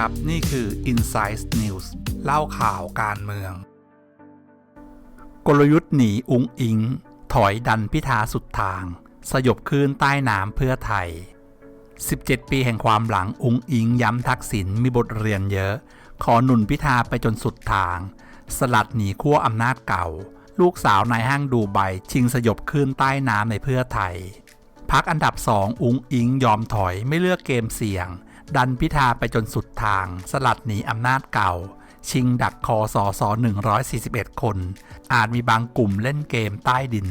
ครับ นี่คือ Insight News เล่าข่าวการเมือง กลยุทธ์หนีอุงอิง ถอยดันพิธาสุดทาง สยบคืนใต้น้ำเพื่อไทย 17 ปีแห่งความหลังอุงอิงย้ำทักษิณมีบทเรียนเยอะ ขอหนุนพิธาไปจนสุดทาง สลัดหนีขั้วอำนาจเก่า ลูกสาวนายห้างดูใบชิงสยบคืนใต้น้ำในเพื่อไทยพักอันดับสองอุงอิงยอมถอยไม่เลือกเกมเสี่ยง ดันพิธาไปจนสุดทาง สลัดหนีอำนาจเก่า ชิงดักคอสอสอ141 คน อาจมีบางกลุ่มเล่นเกมใต้ดิน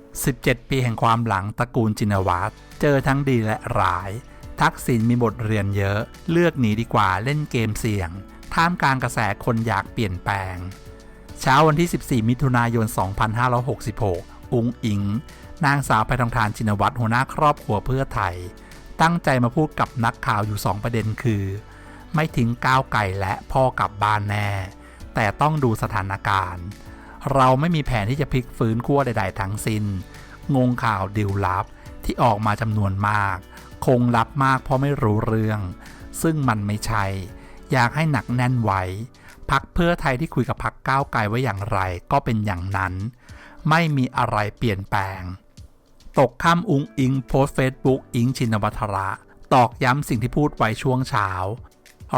17 ปีแห่งความหลังตระกูลจินวัตรเจอทั้งดีและร้าย ทักษิณมีบทเรียนเยอะ เลือกหนีดีกว่าเล่นเกมเสี่ยง ท่ามกลางกระแสคนอยากเปลี่ยนแปลง เช้าวันที่ 14 มิถุนายน 2566 อุงอิง นางสาวไพทองทานจินวัตรหัวหน้าครอบครัวเพื่อไทย ตั้งใจมาพูดกับนักข่าวอยู่ 2 ประเด็นคือ ไม่ทิ้งก้าวไก่และพ่อกลับบ้านแน่ แต่ต้องดูสถานการณ์ เราไม่มีแผนที่จะพลิกฟื้นขั้วใด ๆ ทั้งสิ้น งงข่าวดิวลับที่ออกมาจำนวนมาก คงลับมากเพราะไม่รู้เรื่อง ซึ่งมันไม่ใช่ อยากให้หนักแน่นไว้พักเพื่อไทยที่คุยกับพักก้าวไกลไว้อย่างไรก็เป็นอย่างนั้น ไม่มีอะไรเปลี่ยนแปลง ตกข้ามอุงอิงโพสเฟซบุ๊กอิงชินวัตระตอกย้ำสิ่งที่พูดไว้ช่วงเช้า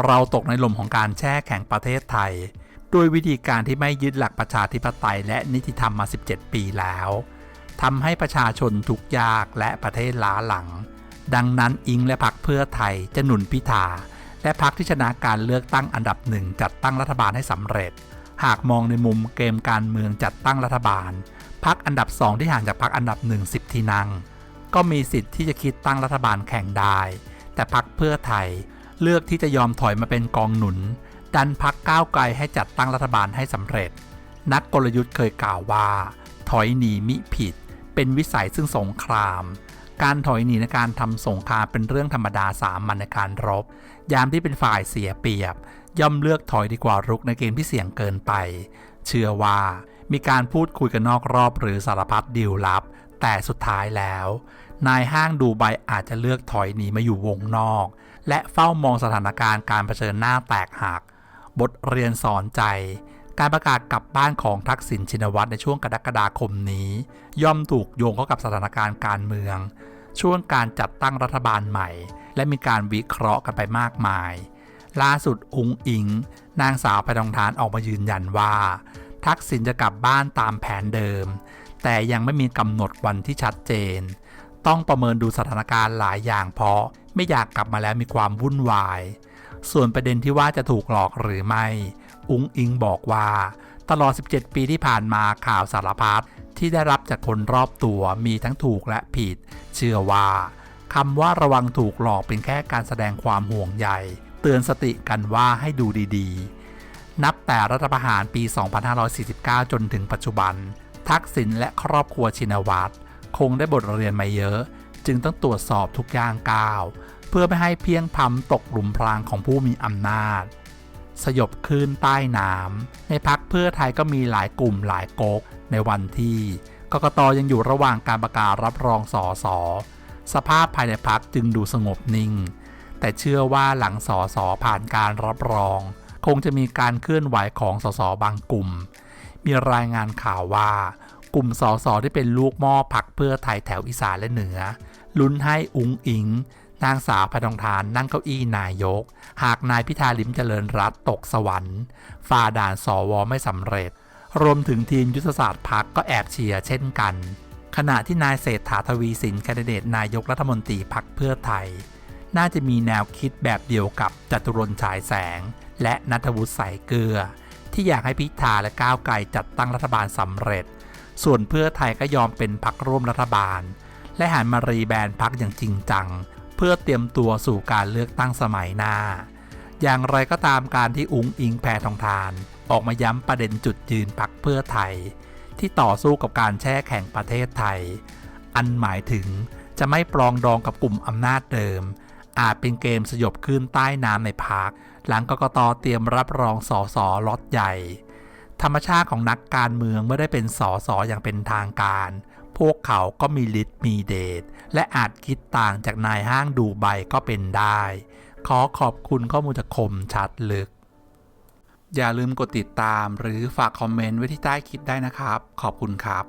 เราตกในลมของการแช่แข็งประเทศไทย ด้วยวิธีการที่ไม่ยึดหลักประชาธิปไตยและนิติธรรมมา 17 ปีแล้วทำให้ประชาชนทุกยากและประเทศล้าหลัง ดังนั้นอิงและพักเพื่อไทยจะหนุนพิธาและพักที่ชนะการเลือกตั้งอันดับหนึ่งจัดตั้งรัฐบาลให้สำเร็จ หากมองในมุมเกมการเมืองจัดตั้งรัฐบาล พักอันดับสองที่ห่างจากพักอันดับหนึ่งสิบที่นั่ง ก็มีสิทธิ์ที่จะคิดตั้งรัฐบาลแข่งได้ แต่พักเพื่อไทย เลือกที่จะยอมถอยมาเป็นกองหนุน ดันพักก้าวไกลให้จัดตั้งรัฐบาลให้สำเร็จ นักกลยุทธ์เคยกล่าวว่า ถอยหนีมิผิด เป็นวิสัยซึ่งสงคราม การถอยหนีในการทำสงครามเป็นเรื่องธรรมดาสามัญในการรบ ยามที่เป็นฝ่ายเสียเปรียบ ย่อมเลือกถอยดีกว่ารุกในเกมที่เสี่ยงเกินไป เชื่อว่ามีการพูดคุยกันนอกรอบหรือสารพัดดีลลับ แต่สุดท้ายแล้ว นายห้างดูใบอาจจะเลือกถอยหนีมาอยู่วงนอก และเฝ้ามองสถานการณ์การเผชิญหน้าแตกหัก บทเรียนสอนใจ การประกาศกลับบ้านของทักษิณชินวัตรในช่วงกรกฎาคมนี้ ย่อมถูกโยงเข้ากับสถานการณ์การเมือง ช่วงการจัดตั้งรัฐบาลใหม่ และมีการวิเคราะห์กันไปมากมาย ล่าสุดอุงอิง นางสาวไพทองทานออกมายืนยันว่า ทักษิณจะกลับบ้านตามแผนเดิม แต่ยังไม่มีกำหนดวันที่ชัดเจน ต้องประเมินดูสถานการณ์หลายอย่างเพราะไม่อยากกลับมาแล้วมีความวุ่นวาย ส่วนประเด็นที่ว่าจะถูกหลอกหรือไม่ อุงอิงบอกว่า ตลอด 17 ปีที่ผ่านมาข่าวสารพัดที่ได้รับจากคนรอบตัวมีทั้งถูกและผิด เชื่อว่าคำว่าระวังถูกหลอกเป็นแค่การแสดงความห่วงใย เตือนสติกันว่าให้ดูดีๆ นับแต่รัฐประหารปี 2549 จนถึงปัจจุบัน ทักษิณและครอบครัวชินวัตรคงได้บทเรียนมาเยอะ จึงต้องตรวจสอบทุกอย่างก้าว เพื่อไม่ให้เพียงพำตกหลุมพรางของผู้มีอำนาจ สยบคลื่นใต้น้ำในพักเพื่อไทยก็มีหลายกลุ่มหลายก๊กในวันที่กกตยังอยู่ระหว่างการประกาศรับรองสอสอสภาพภายในพักจึงดูสงบนิ่ง แต่เชื่อว่าหลังสอสอผ่านการรับรอง คงจะมีการเคลื่อนไหวของสสบางกลุ่ม มีรายงานข่าวว่ากลุ่มสสที่เป็นลูกหม้อพักเพื่อไทยแถวอีสานและเหนือ ลุ้นให้อุงอิง นางสาวพทองทานนั่งเก้าอี้นายก หากนายพิธาลิมเจริญรัตตกสวรรค์ฝ่าด่านสวไม่สำเร็จ รวมถึงทีมยุทธศาสตร์พักก็แอบเชียร์เช่นกัน ขณะที่นายเศรษฐาทวีสินแคนดิเดตนายกรัฐมนตรีพักเพื่อไทย น่าจะมีแนวคิดแบบเดียวกับจตุรนฉายแสง และนัทวุฒิใสเกลือ ที่อยากให้พิธาและก้าวไกลจัดตั้งรัฐบาลสำเร็จ ส่วนเพื่อไทยก็ยอมเป็นพักร่วมรัฐบาล และหันมารีแบรนด์พักอย่างจริงจัง เพื่อเตรียมตัวสู่การเลือกตั้งสมัยหน้า อย่างไรก็ตามการที่อุงอิงแพทองทาน ออกมาย้ำประเด็นจุดยืนพักเพื่อไทย ที่ต่อสู้กับการแช่แข่งประเทศไทย อันหมายถึงจะไม่ปรองดองกับกลุ่มอำนาจเดิม อาจเป็นเกมสยบขึ้นใต้น้ำในพักหลังกกตเตรียมรับรองสอสอล็อตใหญ่ ธรรมชาติของนักการเมืองเมื่อได้เป็นสอสออย่างเป็นทางการ พวกเขาก็มีฤทธิ์มีเดชและอาจคิดต่างจากนายห้างดูใบก็เป็นได้ ขอขอบคุณข้อมูลจากคมชัดลึก อย่าลืมกดติดตามหรือฝากคอมเมนต์ไว้ที่ใต้คลิปได้นะครับ ขอบคุณครับ